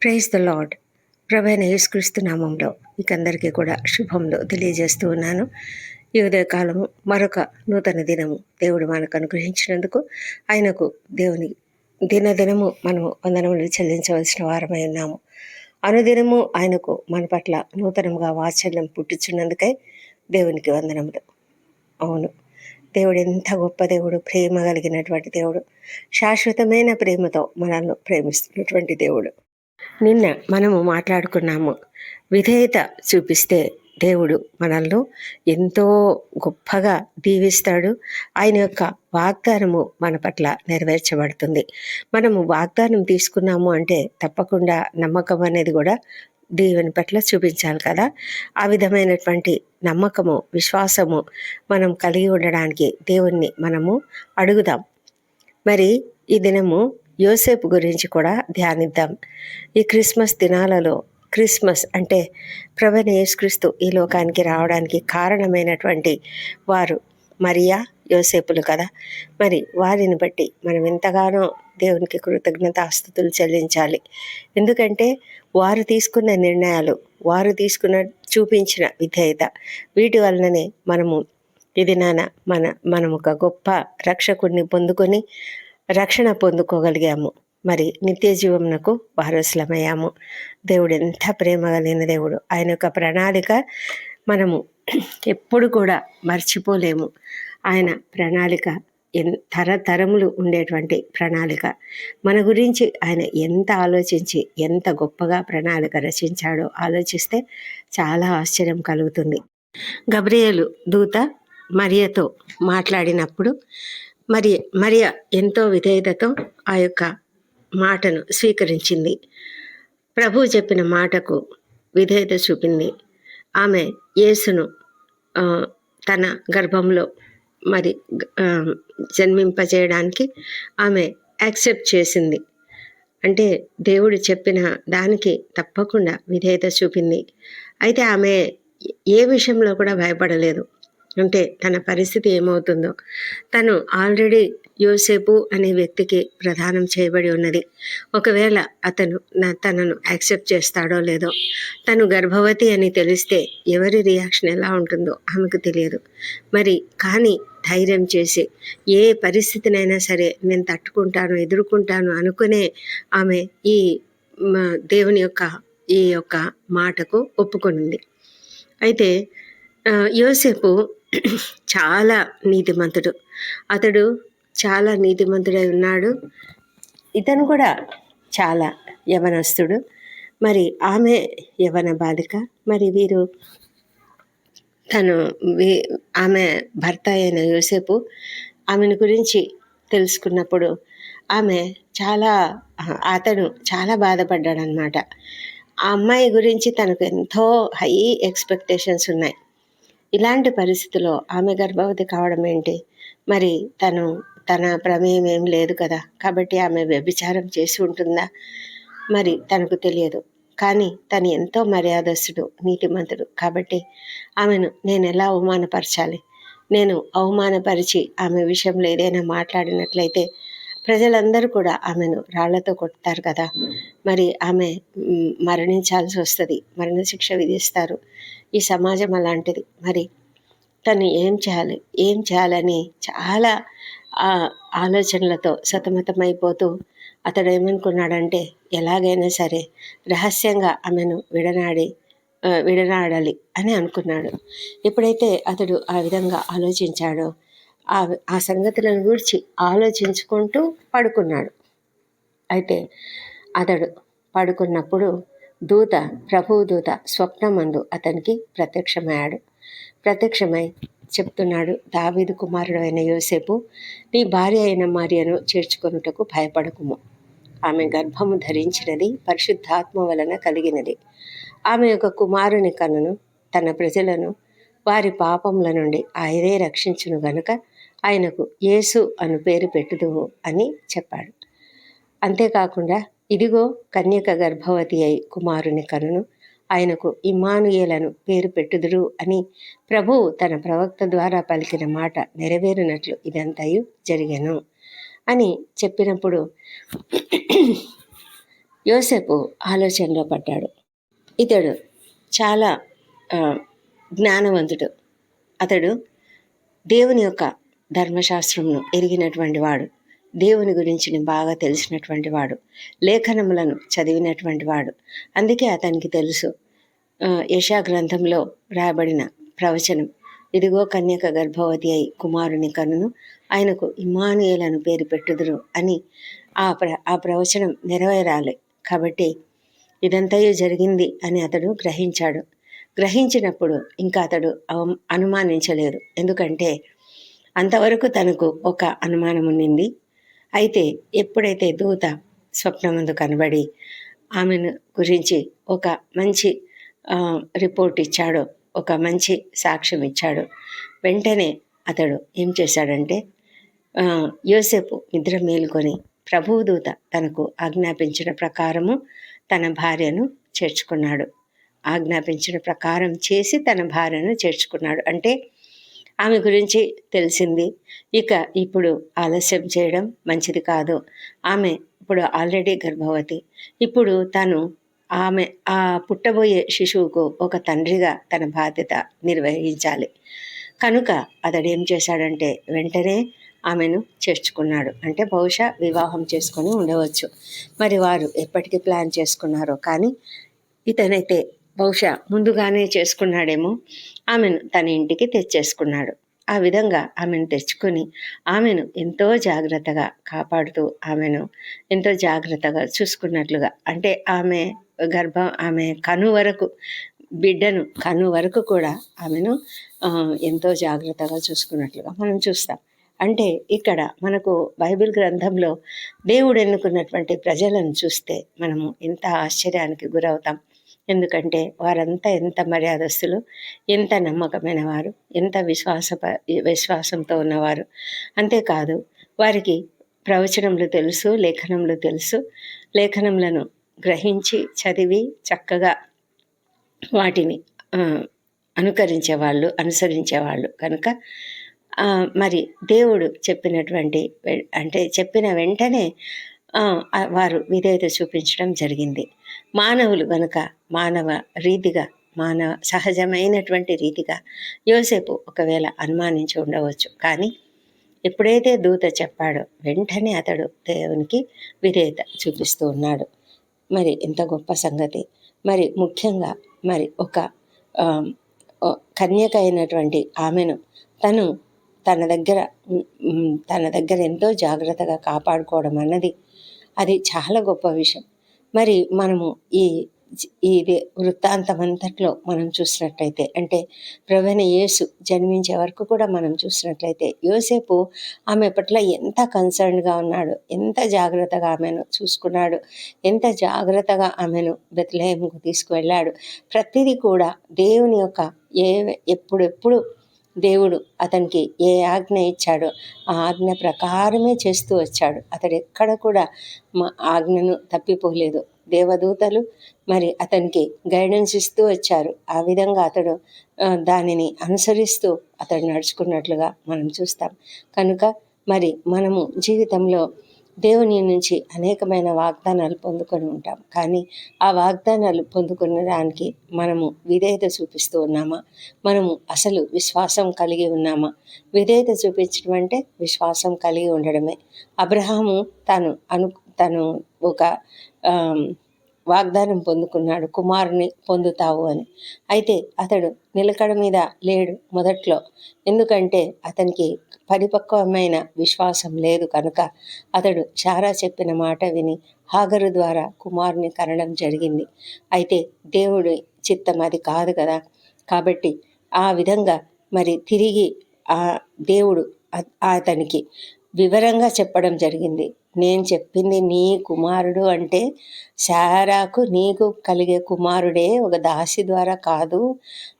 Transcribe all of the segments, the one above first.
Praise the lord ప్రభైన యేసుక్రీస్తు నామంలో మీకందరికీ కూడా శుభంలో తెలియజేస్తూ ఉన్నాను. ఈ ఉదయకాలము మరొక నూతన దినము దేవుడు మనకు అనుగ్రహించినందుకు ఆయనకు దేవుని దినదినము మనము వందనములు చెల్లించవలసిన వారమై ఉన్నాము. అనుదినము ఆయనకు మన పట్ల నూతనంగా వాత్సల్యం పుట్టించున్నందుకై దేవునికి వందనములు. అవును దేవుడు ఎంత గొప్ప దేవుడు ప్రేమ కలిగినటువంటి దేవుడు శాశ్వతమైన ప్రేమతో మనల్ని ప్రేమిస్తున్నటువంటి దేవుడు. నిన్న మనము మాట్లాడుకున్నాము. విధేయత చూపిస్తే దేవుడు మనల్ని ఎంతో గొప్పగా దీవిస్తాడు. ఆయన యొక్క వాగ్దానము మన పట్ల నెరవేర్చబడుతుంది. మనము వాగ్దానం తీసుకున్నాము అంటే తప్పకుండా నమ్మకం అనేది కూడా దేవుని పట్ల చూపించాలి కదా. ఆ విధమైనటువంటి నమ్మకము విశ్వాసము మనం కలిగి ఉండడానికి దేవుణ్ణి మనము అడుగుదాం. మరి ఈ దినము యోసేపు గురించి కూడా ధ్యానిద్దాం. ఈ క్రిస్మస్ దినాలలో క్రిస్మస్ అంటే ప్రవణ యేసుక్రీస్తు ఈ లోకానికి రావడానికి కారణమైనటువంటి వారు మరియా యోసేపులు కదా. మరి వారిని బట్టి మనం ఎంతగానో దేవునికి కృతజ్ఞత ఆస్తుతులు చెల్లించాలి. ఎందుకంటే వారు తీసుకున్న నిర్ణయాలు వారు తీసుకున్న చూపించిన విధేయత వీటి వలననే మనము ఇది నాన్న మన మనం ఒక గొప్ప రక్షకుడిని పొందుకొని రక్షణ పొందుకోగలిగాము. మరి నిత్య జీవమునకు వారసులమయ్యాము. దేవుడు ఎంత ప్రేమ కలిగిన దేవుడు. ఆయన యొక్క ప్రణాళిక మనము ఎప్పుడు కూడా మర్చిపోలేము. ఆయన ప్రణాళిక ఎన్ తరతరములు ఉండేటువంటి ప్రణాళిక. మన గురించి ఆయన ఎంత ఆలోచించి ఎంత గొప్పగా ప్రణాళిక రచించాడో ఆలోచిస్తే చాలా ఆశ్చర్యం కలుగుతుంది. గబ్రియలు దూత మరియతో మాట్లాడినప్పుడు మరి మరియ ఎంతో విధేయతతో ఆ యొక్క మాటను స్వీకరించింది. ప్రభు చెప్పిన మాటకు విధేయత చూపింది. ఆమె యేసును తన గర్భంలో మరి జన్మింపజేయడానికి ఆమె యాక్సెప్ట్ చేసింది. అంటే దేవుడు చెప్పిన దానికి తప్పకుండా విధేయత చూపింది. అయితే ఆమె ఏ విషయంలో కూడా భయపడలేదు. అంటే తన పరిస్థితి ఏమవుతుందో. తను ఆల్రెడీ యోసేపు అనే వ్యక్తికి ప్రదానం చేయబడి ఉన్నది. ఒకవేళ అతను నా తనను యాక్సెప్ట్ చేస్తాడో లేదో. తను గర్భవతి అని తెలిస్తే ఎవరి రియాక్షన్ ఎలా ఉంటుందో ఆమెకు తెలియదు. మరి కానీ ధైర్యం చేసి ఏ పరిస్థితినైనా సరే నేను తట్టుకుంటాను ఎదుర్కొంటాను అనుకునే ఆమె ఈ దేవుని యొక్క ఈ యొక్క మాటకు ఒప్పుకొనింది. అయితే యోసేపు చాలా నీతిమంతుడు. అతడు చాలా నీతిమంతుడై ఉన్నాడు. ఇతను కూడా చాలా యవనస్తుడు. మరి ఆమె యవన బాలిక. మరి వీరు తను వీ- ఆమె భర్త అయిన యోసేపు ఆమెను గురించి తెలుసుకున్నప్పుడు ఆమె చాలా అతను చాలా బాధపడ్డాడనమాట ఆ అమ్మాయి గురించి తనకు ఎంతో హై ఎక్స్పెక్టేషన్స్ ఉన్నాయి. ఇలాంటి పరిస్థితిలో ఆమె గర్భవతి కావడం ఏంటి? మరి తను తన ప్రమేయం ఏం లేదు కదా? కాబట్టి ఆమె వ్యభిచారం చేసి ఉంటుందా? మరి తనకు తెలియదు. కానీ తను ఎంతో మర్యాదస్తుడు నీతిమంతుడు. కాబట్టి ఆమెను నేను ఎలా అవమానపరచాలి? నేను అవమానపరిచి ఆమె విషయంలో ఏదైనా మాట్లాడినట్లయితే ప్రజలందరూ కూడా ఆమెను రాళ్ళతో కొడతారు కదా. మరి ఆమె మరణించాల్సి వస్తుంది. మరణశిక్ష విధిస్తారు. ఈ సమాజం అలాంటిది. మరి తను ఏం చేయాలి? ఏం చేయాలని చాలా ఆలోచనలతో సతమతమైపోతూ అతడు ఏమనుకున్నాడంటే ఎలాగైనా సరే రహస్యంగా ఆమెను విడనాడి విడనాడాలి అని అనుకున్నాడు. ఎప్పుడైతే అతడు ఆ విధంగా ఆలోచించాడో ఆ ఆ సంగతులను గురించి ఆలోచించుకుంటూ పడుకున్నాడు. అయితే అతడు పడుకున్నప్పుడు దూత ప్రభువు దూత స్వప్నమందు అతనికి ప్రత్యక్షమయ్యాడు. ప్రత్యక్షమై చెప్తున్నాడు దావీదు కుమారుడు అయిన యోసేపు నీ భార్య అయిన మరియను చేర్చుకొనుటకు భయపడకుము. ఆమె గర్భము ధరించినది పరిశుద్ధాత్మ వలన కలిగినది. ఆమె యొక్క కుమారుని కనును తన ప్రజలను వారి పాపముల నుండి ఆయనే రక్షించును గనుక ఆయనకు యేసు అను పేరు పెట్టుదువు అని చెప్పాడు. అంతేకాకుండా ఇదిగో కన్యక గర్భవతి అయి కుమారుని కనును ఆయనకు ఇమానుయేలను పేరు పెట్టుదురు అని ప్రభువు తన ప్రవక్త ద్వారా పలికిన మాట నెరవేరినట్లు ఇదంతయు జరిగను అని చెప్పినప్పుడు యోసేపు ఆలోచనలో పడ్డాడు. ఇతడు చాలా జ్ఞానవంతుడు. అతడు దేవుని యొక్క ధర్మశాస్త్రంను ఎరిగినటువంటి వాడు దేవుని గురించి బాగా తెలిసినటువంటి వాడు లేఖనములను చదివినటువంటి వాడు. అందుకే అతనికి తెలుసు యశా గ్రంథంలో రాయబడిన ప్రవచనం ఇదిగో కన్యక గర్భవతి అయి కుమారుని కనును ఆయనకు ఇమానుయేలను పేరు పెట్టుదురు అని ఆ ప్ర ఆ ప్రవచనం నెరవేరాలి. కాబట్టి ఇదంతయు జరిగింది అని అతడు గ్రహించాడు. గ్రహించినప్పుడు ఇంకా అతడు అవ- అనుమానించలేదు. ఎందుకంటే అంతవరకు తనకు ఒక అనుమానం ఉండింది అయితే ఎప్పుడైతే దూత స్వప్నమందు కనబడి ఆమెను గురించి ఒక మంచి రిపోర్ట్ ఇచ్చాడో ఒక మంచి సాక్ష్యం ఇచ్చాడు వెంటనే అతడు ఏం చేశాడంటే యోసేపు నిద్ర మేలుకొని ప్రభువు దూత తనకు ఆజ్ఞాపించిన ప్రకారము తన భార్యను చేర్చుకున్నాడు. ఆజ్ఞాపించిన ప్రకారం చేసి తన భార్యను చేర్చుకున్నాడు. అంటే ఆమె గురించి తెలిసింది. ఇక ఇప్పుడు ఆలస్యం చేయడం మంచిది కాదు. ఆమె ఇప్పుడు ఆల్రెడీ గర్భవతి. ఇప్పుడు తను ఆమె ఆ పుట్టబోయే శిశువుకు ఒక తండ్రిగా తన బాధ్యత నిర్వహించాలి. కనుక అతడు ఏం చేశాడంటే వెంటనే ఆమెను చేర్చుకున్నాడు. అంటే బహుశా వివాహం చేసుకొని ఉండవచ్చు. మరి వారు ఎప్పటికీ ప్లాన్ చేసుకున్నారో కానీ ఇతనైతే బహుశా ముందుగానే చేసుకున్నాడేమో. ఆమెను తన ఇంటికి తెచ్చేసుకున్నాడు. ఆ విధంగా ఆమెను తెచ్చుకొని ఆమెను ఎంతో జాగ్రత్తగా కాపాడుతూ ఆమెను ఎంతో జాగ్రత్తగా చూసుకున్నట్లుగా అంటే ఆమె గర్భం ఆమె కను వరకు బిడ్డను కను వరకు కూడా ఆమెను ఎంతో జాగ్రత్తగా చూసుకున్నట్లుగా మనం చూస్తాం. అంటే ఇక్కడ మనకు బైబిల్ గ్రంథంలో దేవుడు ఎన్నుకున్నటువంటి ప్రజలను చూస్తే మనము ఎంత ఆశ్చర్యానికి గురవుతాం. ఎందుకంటే వారంతా ఎంత మర్యాదస్తులు ఎంత నమ్మకమైన వారు ఎంత విశ్వాస విశ్వాసంతో ఉన్నవారు. అంతేకాదు వారికి ప్రవచనములు తెలుసు లేఖనములు తెలుసు. లేఖనములను గ్రహించి చదివి చక్కగా వాటిని అనుకరించేవాళ్ళు అనుసరించేవాళ్ళు కనుక మరి దేవుడు చెప్పినటువంటి అంటే చెప్పిన వెంటనే వారు విధేయత చూపించడం జరిగింది. మానవులు కనుక మానవ రీతిగా మానవ సహజమైనటువంటి రీతిగా యోసేపు ఒకవేళ అనుమానించి ఉండవచ్చు. కానీ ఎప్పుడైతే దూత చెప్పాడో వెంటనే అతడు దేవునికి విధేయత చూపిస్తూ ఉన్నాడు. మరి ఎంత గొప్ప సంగతి. మరి ముఖ్యంగా మరి ఒక కన్యక అయినటువంటి ఆమెను తను తన దగ్గర తన దగ్గర ఎంతో జాగ్రత్తగా కాపాడుకోవడం అన్నది అది చాలా గొప్ప విషయం. మరి మనము ఈ ఇది వృత్తాంతం అంతట్లో మనం చూసినట్లయితే అంటే ప్రవీణ యేసు జన్మించే వరకు కూడా మనం చూసినట్లయితే యోసేపు ఆమె పట్ల ఎంత కన్సర్న్గా ఉన్నాడు ఎంత జాగ్రత్తగా ఆమెను చూసుకున్నాడు ఎంత జాగ్రత్తగా ఆమెను బెత్లహేముకు తీసుకువెళ్ళాడు ప్రతిదీ కూడా దేవుని యొక్క ఏ ఎప్పుడెప్పుడు దేవుడు అతనికి ఏ ఆజ్ఞ ఇచ్చాడో ఆ ఆజ్ఞ ప్రకారమే చేస్తూ వచ్చాడు. అతడు ఎక్కడ కూడా మా ఆజ్ఞను తప్పిపోలేదు. దేవదూతలు మరి అతనికి గైడెన్స్ ఇస్తూ వచ్చారు. ఆ విధంగా అతడు దానిని అనుసరిస్తూ అతడు నడుచుకున్నట్లుగా మనం చూస్తాం. కనుక మరి మనము జీవితంలో దేవుని నుంచి అనేకమైన వాగ్దానాలు పొందుకొని ఉంటాం. కానీ ఆ వాగ్దానాలు పొందుకున్న దానికి మనము విధేయత చూపిస్తూ ఉన్నామా? మనము అసలు విశ్వాసం కలిగి ఉన్నామా? విధేయత చూపించడం అంటే విశ్వాసం కలిగి ఉండడమే. అబ్రహాము తను అను తను ఒక వాగ్దానం పొందుకున్నాడు. కుమారుని పొందుతావు అని. అయితే అతడు నిలకడ మీద లేడు మొదట్లో. ఎందుకంటే అతనికి పరిపక్వమైన విశ్వాసం లేదు కనుక అతడు చారా చెప్పిన మాట విని హాగరు ద్వారా కుమారుని కనడం జరిగింది. అయితే దేవుడి చిత్తం అది కాదు కదా? కాబట్టి ఆ విధంగా మరి తిరిగి ఆ దేవుడు అతనికి వివరంగా చెప్పడం జరిగింది. నేను చెప్పింది నీ కుమారుడు అంటే శారాకు నీకు కలిగే కుమారుడే ఒక దాసి ద్వారా కాదు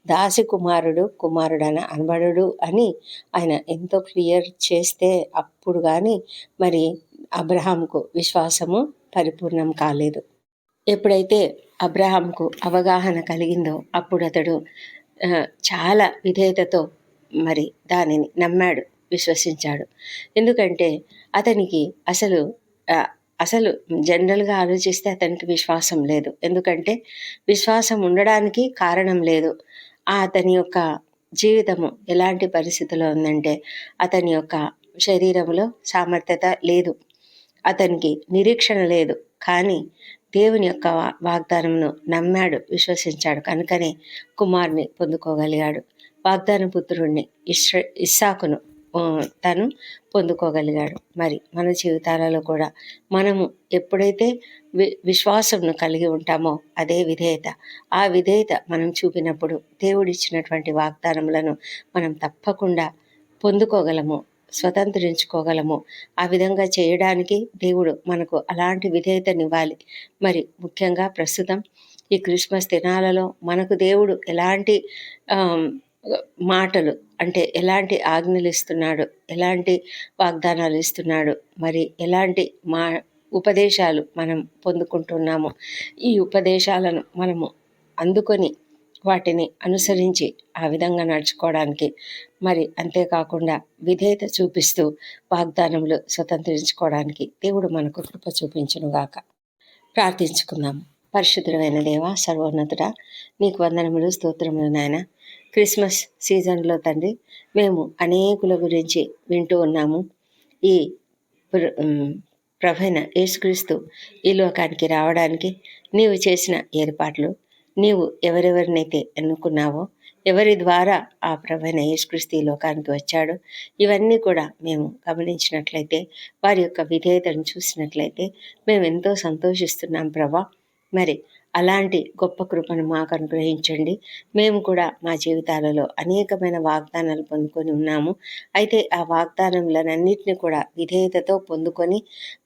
దాసి కుమారుడు కుమారుడన అనబడుడు అని ఆయన ఎంతో క్లియర్ చేస్తే అప్పుడు కానీ మరి అబ్రహాంకు విశ్వాసము పరిపూర్ణం కాలేదు. ఎప్పుడైతే అబ్రహాంకు అవగాహన కలిగిందో అప్పుడు అతడు చాలా విధేయతతో మరి దానిని నమ్మాడు. విశ్వసించాడు ఎందుకంటే అతనికి అసలు అసలు జనరల్‌గా ఆలోచిస్తే అతనికి విశ్వాసం లేదు. ఎందుకంటే విశ్వాసం ఉండడానికి కారణం లేదు. ఆ అతని యొక్క జీవితము ఎలాంటి పరిస్థితిలో ఉందంటే అతని యొక్క శరీరంలో సామర్థ్యత లేదు. అతనికి నిరీక్షణ లేదు. కానీ దేవుని యొక్క వా వాగ్దానమును నమ్మాడు, విశ్వసించాడు. కనుకనే కుమార్ని పొందుకోగలిగాడు. వాగ్దాన పుత్రుణ్ణి ఇష్ర ఇస్సాకును తను పొందుకోగలిగాడు. మరి మన జీవితాలలో కూడా మనము ఎప్పుడైతే వి విశ్వాసంను కలిగి ఉంటామో అదే విధేయత. ఆ విధేయత మనం చూపినప్పుడు దేవుడిచ్చినటువంటి వాగ్దానములను మనం తప్పకుండా పొందుకోగలము. స్వతంత్రించుకోగలము. ఆ విధంగా చేయడానికి దేవుడు మనకు అలాంటి విధేయతనివ్వాలి. మరి ముఖ్యంగా ప్రస్తుతం ఈ క్రిస్మస్ దినాలలో మనకు దేవుడు ఎలాంటి మాటలు అంటే ఎలాంటి ఆజ్ఞలు ఇస్తున్నాడు ఎలాంటి వాగ్దానాలు ఇస్తున్నాడు, మరి ఎలాంటి మా ఉపదేశాలు మనం పొందుకుంటున్నాము ఈ ఉపదేశాలను మనము అందుకొని వాటిని అనుసరించి ఆ విధంగా నడుచుకోవడానికి మరి అంతేకాకుండా విధేయత చూపిస్తూ వాగ్దానములు స్వతంత్రించుకోవడానికి దేవుడు మనకు కృప చూపించునుగాక. ప్రార్థించుకుందాము. పరిశుద్ధమైన దేవ సర్వోన్నతుడ నీకు వందనములు స్తోత్రములు నాయన క్రిస్మస్ సీజన్లో తండ్రి మేము అనేకుల గురించి వింటూ ఉన్నాము. ఈ ప్ర- ప్రభైన యేసుక్రీస్తు ఈ లోకానికి రావడానికి నీవు చేసిన ఏర్పాట్లు నీవు ఎవరెవరినైతే ఎన్నుకున్నావో ఎవరి ద్వారా ఆ ప్రభైన యేసుక్రీస్తు ఈ లోకానికి వచ్చాడో ఇవన్నీ కూడా మేము గమనించినట్లయితే వారి యొక్క విధేయతను చూసినట్లయితే మేము ఎంతో సంతోషిస్తున్నాం ప్రభా. మరి అలాంటి గొప్ప కృపను మాకు అనుగ్రహించండి. మేము కూడా మా జీవితాలలో అనేకమైన వాగ్దానాలు పొందుకొని ఉన్నాము. అయితే ఆ వాగ్దానములనన్నిటిని కూడా విధేయతతో పొందుకొని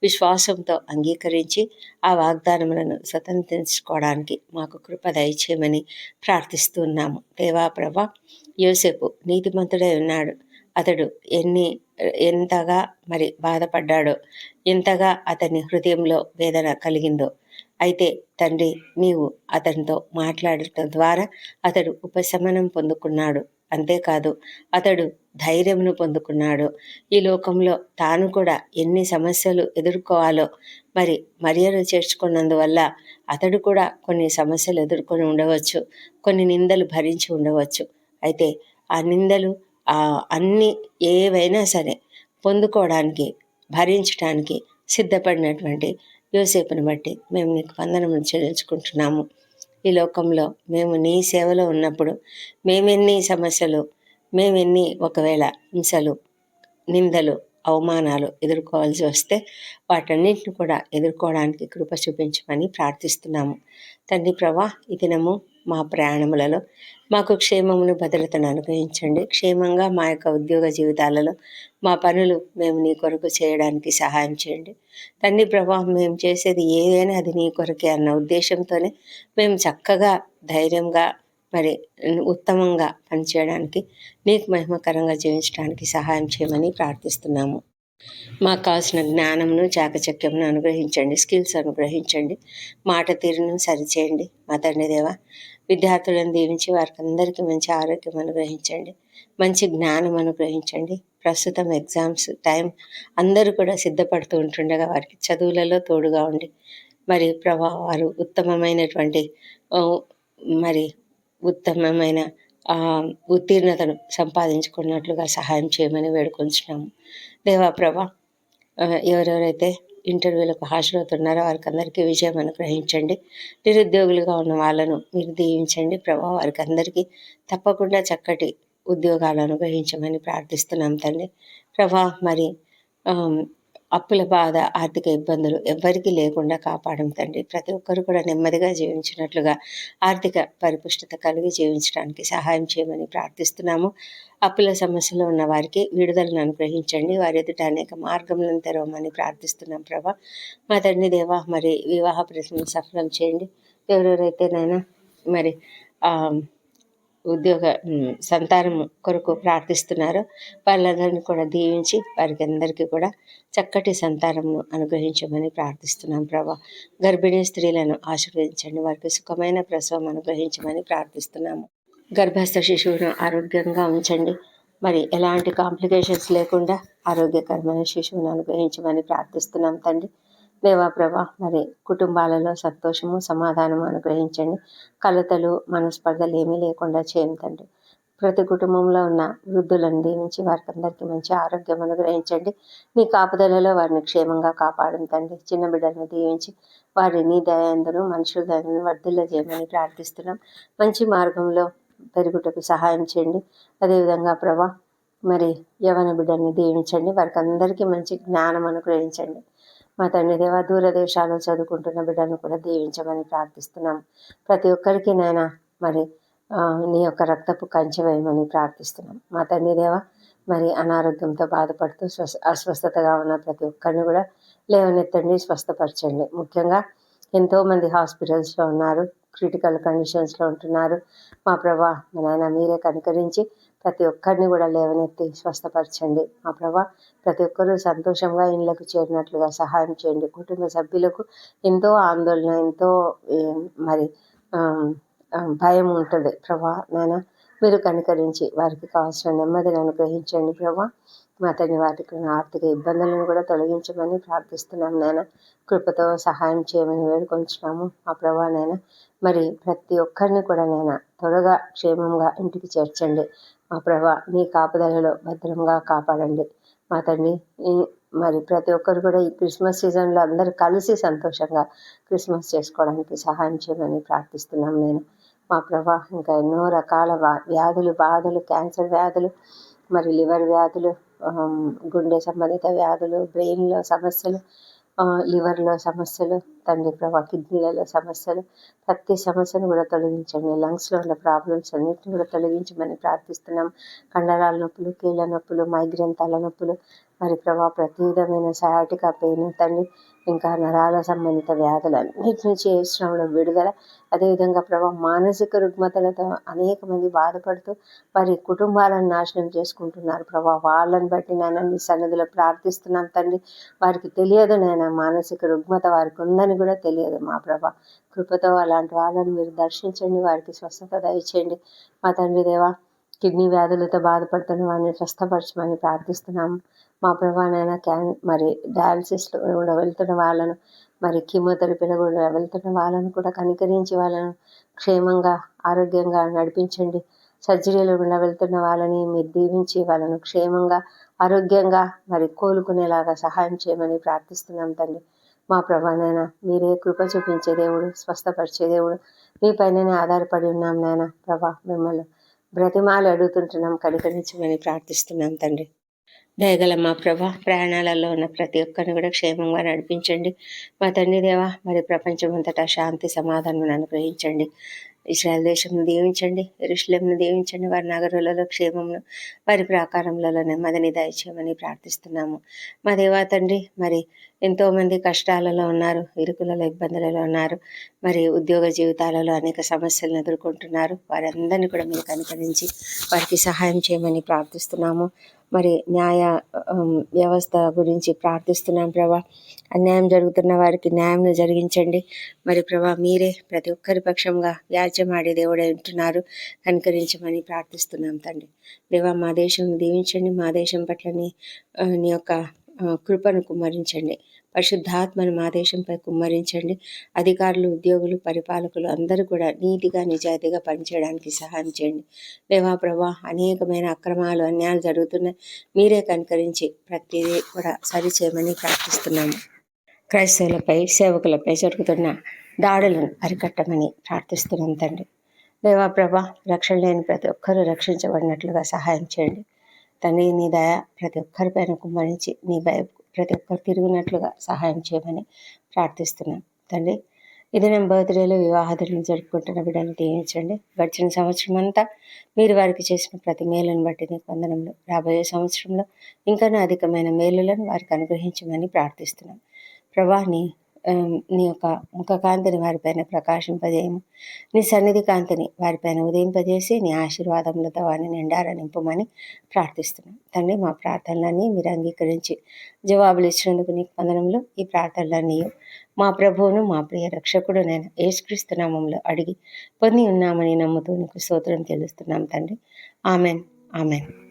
విశ్వాసంతో అంగీకరించి ఆ వాగ్దానములను స్వతంత్రించుకోవడానికి మాకు కృప దయచేయమని ప్రార్థిస్తున్నాము. దేవా ప్రభా యోసేపు నీతిమంతుడై ఉన్నాడు. అతడు ఎన్ని ఎంతగా మరి బాధపడ్డాడో ఎంతగా అతని హృదయంలో వేదన కలిగిందో అయితే తండ్రి నీవు అతనితో మాట్లాడటం ద్వారా అతడు ఉపశమనం పొందుకున్నాడు. అంతేకాదు అతడు ధైర్యమును పొందుకున్నాడు. ఈ లోకంలో తాను కూడా ఎన్ని సమస్యలు ఎదుర్కోవాలో మరి మరియను చేర్చుకున్నందువల్ల అతడు కూడా కొన్ని సమస్యలు ఎదుర్కొని ఉండవచ్చు కొన్ని నిందలు భరించి ఉండవచ్చు. అయితే ఆ నిందలు ఆ అన్ని ఏవైనా సరే పొందుకోవడానికి భరించడానికి సిద్ధపడినటువంటి యోసేపుని బట్టి మేము నీకు వందనములు చెల్లించుకుంటున్నాము. ఈ లోకంలో మేము నీ సేవలో ఉన్నప్పుడు మేమెన్ని సమస్యలు మేమెన్ని ఒకవేళ హింసలు నిందలు అవమానాలు ఎదుర్కోవాల్సి వస్తే వాటన్నిటిని కూడా ఎదుర్కోవడానికి కృప చూపించమని ప్రార్థిస్తున్నాము. తండ్రి ప్రభా ఈ దినము మా ప్రయాణములలో మాకు క్షేమమును భద్రతను అనుగ్రహించండి. క్షేమంగా మా యొక్క ఉద్యోగ జీవితాలలో మా పనులు మేము నీ కొరకు చేయడానికి సహాయం చేయండి. తండ్రి ప్రభా మేము చేసేది ఏదైనా అది నీ కొరకే అన్న ఉద్దేశంతోనే మేము చక్కగా ధైర్యంగా మరి ఉత్తమంగా పనిచేయడానికి నీకు మహిమకరంగా జీవించడానికి సహాయం చేయమని ప్రార్థిస్తున్నాము. మాకు కావాల్సిన జ్ఞానమును చాకచక్యమును అనుగ్రహించండి. స్కిల్స్ అనుగ్రహించండి. మాట తీరును సరిచేయండి. మా తండ్రి దేవ విద్యార్థులను దీవించి వారికి అందరికీ మంచి ఆరోగ్యం అనుగ్రహించండి. మంచి జ్ఞానం అనుగ్రహించండి. ప్రస్తుతం ఎగ్జామ్స్ టైం. అందరూ కూడా సిద్ధపడుతూ ఉంటుండగా వారికి చదువులలో తోడుగా ఉండి మరి ప్రభా వారు ఉత్తమమైనటువంటి మరి ఉత్తమమైన ఉత్తీర్ణతను సంపాదించుకున్నట్లుగా సహాయం చేయమని వేడుకొంచున్నాము. దేవా ప్రభా ఎవరెవరైతే ఇంటర్వ్యూలకు హాజరవుతున్నారో. వారికి అందరికీ విజయం అనుగ్రహించండి. నిరుద్యోగులుగా ఉన్న వాళ్ళను మీరు దీవించండి ప్రభా వారికి అందరికీ తప్పకుండా చక్కటి ఉద్యోగాలు అనుగ్రహించమని ప్రార్థిస్తున్నాం తండ్రి. ప్రభా మరి అప్పుల బాధ ఆర్థిక ఇబ్బందులు ఎవ్వరికీ లేకుండా కాపాడం తండ్రి. ప్రతి ఒక్కరు కూడా నెమ్మదిగా జీవించినట్లుగా ఆర్థిక పరిపుష్టత కలిగి జీవించడానికి సహాయం చేయమని ప్రార్థిస్తున్నాము. అప్పుల సమస్యలో ఉన్న వారికి విడుదలను అనుగ్రహించండి. వారి ఎదుట అనేక మార్గములను తెరవమని ప్రార్థిస్తున్నాం ప్రభా. మా తండ్రి దేవా మరి వివాహ ప్రశ్నలు సఫలం చేయండి. ఎవరెవరైతేనైనా మరి ఉద్యోగ సంతానం కొరకు ప్రార్థిస్తున్నారో. వాళ్ళందరినీ కూడా దీవించి వారికి అందరికీ కూడా చక్కటి సంతానము అనుగ్రహించమని ప్రార్థిస్తున్నాం ప్రభా. గర్భిణీ స్త్రీలను ఆశీర్వదించండి. వారికి సుఖమైన ప్రసవం అనుగ్రహించమని ప్రార్థిస్తున్నాము. గర్భస్థ శిశువును ఆరోగ్యంగా ఉంచండి. మరి ఎలాంటి కాంప్లికేషన్స్ లేకుండా ఆరోగ్యకరమైన శిశువును అనుగ్రహించమని ప్రార్థిస్తున్నాం తండ్రి. దేవా ప్రభా? మరి కుటుంబాలలో సంతోషము సమాధానము అనుగ్రహించండి. కలతలు మనస్పర్ధలు ఏమీ లేకుండా చేయండి తండ్రి. ప్రతి కుటుంబంలో ఉన్న వృద్ధులను దీవించి వారికి అందరికీ మంచి ఆరోగ్యం అనుగ్రహించండి. మీ కాపుదలలో వారిని క్షేమంగా కాపాడుతండి తండ్రి. చిన్న బిడ్డలను దీవించి వారిని దయాందును మనుషుల దయను వర్ధిల్ల చేయమని ప్రార్థిస్తున్నాం. మంచి మార్గంలో పెరుగుటకు సహాయం చేయండి. అదేవిధంగా ప్రభా మరి యవన బిడ్డల్ని దీవించండి. వారికి అందరికీ మంచి జ్ఞానం అనుగ్రహించండి. మా తండ్రి దేవ దూరదేశాల్లో చదువుకుంటున్న బిడ్డలను కూడా దీవించమని ప్రార్థిస్తున్నాం. ప్రతి ఒక్కరికి నాయన మరి నీ యొక్క రక్తపు కంచె వేయమని ప్రార్థిస్తున్నాం. మా తండ్రి దేవ మరి అనారోగ్యంతో బాధపడుతూ అస్వస్థతగా ఉన్న ప్రతి ఒక్కరిని కూడా లేవనెత్తండి స్వస్థపరచండి. ముఖ్యంగా ఎంతోమంది హాస్పిటల్స్లో ఉన్నారు క్రిటికల్ కండిషన్స్లో ఉంటున్నారు. మా ప్రభా మా నాయన మీరే కనుకరించి ప్రతి ఒక్కరిని కూడా లేవనెత్తి స్వస్థపరచండి. మా ప్రభా ప్రతి ఒక్కరూ సంతోషంగా ఇండ్లకు చేరినట్లుగా సహాయం చేయండి. కుటుంబ సభ్యులకు ఎంతో ఆందోళన ఎంతో మరి భయం ఉంటుంది. ప్రభా నాయన మీరు కనికరించి వారికి కావాల్సిన నెమ్మదిని అనుగ్రహించండి ప్రభా. మా తండ్రి వారికి ఆర్థిక ఇబ్బందులను కూడా తొలగించమని ప్రార్థిస్తున్నాం నాయన. కృపతో సహాయం చేయమని వేడుకొంచున్నాము. మా ప్రభా నాయన మరి ప్రతి ఒక్కరిని కూడా నాయన త్వరగా క్షేమంగా ఇంటికి చేర్చండి. మా ప్రభా నీ కాపుదలలో భద్రంగా కాపాడండి. మా తండ్రి మరి ప్రతి ఒక్కరు కూడా ఈ క్రిస్మస్ సీజన్లో అందరూ కలిసి సంతోషంగా క్రిస్మస్ చేసుకోవడానికి సహాయం చేయమని ప్రార్థిస్తున్నాం నేను. మా ప్రభా ఇంకా ఎన్నో రకాల వ్యాధులు బాధలు క్యాన్సర్ వ్యాధులు మరి లివర్ వ్యాధులు గుండె సంబంధిత వ్యాధులు బ్రెయిన్లో సమస్యలు లివర్లో సమస్యలు తండ్రి ప్రభా కిడ్నీలలో సమస్యలు ప్రతి సమస్యను కూడా తొలగించండి. లంగ్స్లో ఉన్న ప్రాబ్లమ్స్ అన్నింటిని కూడా తొలగించమని ప్రార్థిస్తున్నాం. కండరాల నొప్పులు కీళ్ళ నొప్పులు మైగ్రేన్ తలనొప్పులు మరి ప్రభా ప్రతి విధమైన సయాటిక పెయిన్ తండ్రి ఇంకా నరాల సంబంధిత వ్యాధులు అన్నిటి నుంచి ఏ విడుదల. అదేవిధంగా ప్రభా మానసిక రుగ్మతలతో అనేక మంది బాధపడుతూ వారి కుటుంబాలను నాశనం చేసుకుంటున్నారు ప్రభా. వాళ్ళని బట్టి నేను నీ సన్నిధిలో ప్రార్థిస్తున్నాం తండ్రి వారికి తెలియదు నేను మానసిక రుగ్మత వారికి ఉందని కూడా తెలియదు మా ప్రభా. కృపతో అలాంటి వాళ్ళని మీరు దర్శించండి వారికి స్వస్థత దయచేయండి. మా తండ్రి దేవా కిడ్నీ వ్యాధులతో బాధపడుతున్న వారిని స్వస్థపరచమని ప్రార్థిస్తున్నాము మా ప్రభానైనా క్యాన్ మరి డయాలసిస్లో కూడా వెళ్తున్న వాళ్ళను మరి కీమోథెరపీలో కూడా వెళ్తున్న వాళ్ళను కూడా కనికరించి వాళ్ళను క్షేమంగా ఆరోగ్యంగా నడిపించండి. సర్జరీలో కూడా వెళ్తున్న వాళ్ళని మీరు దీవించి వాళ్ళను క్షేమంగా ఆరోగ్యంగా మరి కోలుకునేలాగా సహాయం చేయమని ప్రార్థిస్తున్నాం తండ్రి. మా ప్రభానైనా మీరే కృప చూపించే దేవుడు స్వస్థపరిచే దేవుడు. మీ పైననే ఆధారపడి ఉన్నాం నాయన ప్రభా మిమ్మల్ని బ్రతిమాలు అడుగుతుంటున్నాం కనికరించమని ప్రార్థిస్తున్నాం తండ్రి. దయగల మా ప్రభా? ప్రయాణాలలో ఉన్న ప్రతి ఒక్కరిని కూడా క్షేమంగా నడిపించండి. మా తండ్రి దేవ మరి ప్రపంచమంతటా శాంతి సమాధానం అనుగ్రహించండి. ఇస్రాయల్ దేశంను దీవించండి రుషులంను దీవించండి వారి నగరులలో క్షేమమును వారి ప్రాకారములలో నెమ్మదిని దయచేయమని ప్రార్థిస్తున్నాము. మా దేవా తండ్రి మరి ఎంతోమంది కష్టాలలో ఉన్నారు ఇరుకులలో ఇబ్బందులలో ఉన్నారు మరి ఉద్యోగ జీవితాలలో అనేక సమస్యలను ఎదుర్కొంటున్నారు. వారందరినీ కూడా మీరు కనుకరించి వారికి సహాయం చేయమని ప్రార్థిస్తున్నాము. మరి న్యాయ వ్యవస్థ గురించి ప్రార్థిస్తున్నాం ప్రభా. అన్యాయం జరుగుతున్న వారికి న్యాయం జరిగించండి. మరి ప్రభా మీరే ప్రతి ఒక్కరి పక్షంగా వ్యాజ్యమాడి దేవుడే ఉంటున్నారు. కనుకరించమని ప్రార్థిస్తున్నాం తండ్రి. దేవా మా దేశం దీవించండి. మా దేశం పట్లని నీ యొక్క కృపను కుమ్మరించండి. పరిశుద్ధాత్మను మా దేశంపై కుమ్మరించండి. అధికారులు ఉద్యోగులు పరిపాలకులు అందరూ కూడా నీతిగా నిజాయితీగా పనిచేయడానికి సహాయం చేయండి. దేవా ప్రభా అనేకమైన అక్రమాలు అన్యాయాలు జరుగుతున్నాయి. మీరే కనుకరించి ప్రతిదీ కూడా సరిచేయమని ప్రార్థిస్తున్నాము. క్రైస్తవులపై సేవకులపై జరుగుతున్న దాడులను అరికట్టమని ప్రార్థిస్తున్నాం తండ్రి. దేవా ప్రభా రక్షణ లేని ప్రతి ఒక్కరూ రక్షించబడినట్లుగా సహాయం చేయండి. తండ్రి నీ దయ ప్రతి ఒక్కరిపైన కుమ్మరించి నీ భయ ప్రతి ఒక్కరు తిరిగినట్లుగా సహాయం చేయమని ప్రార్థిస్తున్నాం. తండ్రి ఇది నేను బర్త్డేలో వివాహాదులను జరుపుకుంటున్న బిడ్డలు దీవించండి. గడిచిన సంవత్సరం అంతా మీరు వారికి చేసిన ప్రతి మేలును బట్టి నీకు వందనంలో రాబోయే సంవత్సరంలో ఇంకనూ అధికమైన మేలులను వారికి అనుగ్రహించమని ప్రార్థిస్తున్నాం. ప్రభాని నీ నీ యొక్క ముఖకాంతిని వారిపైన ప్రకాశింపజేయము. నీ సన్నిధి కాంతిని వారిపైన ఉదయింపజేసి నీ ఆశీర్వాదములతో వారిని నిండార నింపమని ప్రార్థిస్తున్నాం. తండ్రి మా ప్రార్థనలన్నీ మీరు అంగీకరించి జవాబులు ఇచ్చినందుకు నీ వందనంలో ఈ ప్రార్థనలన్నీ మా ప్రభువును మా ప్రియ రక్షకుడు నేను ఏసుక్రీస్తు నామంలో అడిగి పొంది ఉన్నామని నమ్ముతూ నీకు స్తోత్రం తెలుస్తున్నాం తండ్రి. ఆమెన్. ఆమెన్.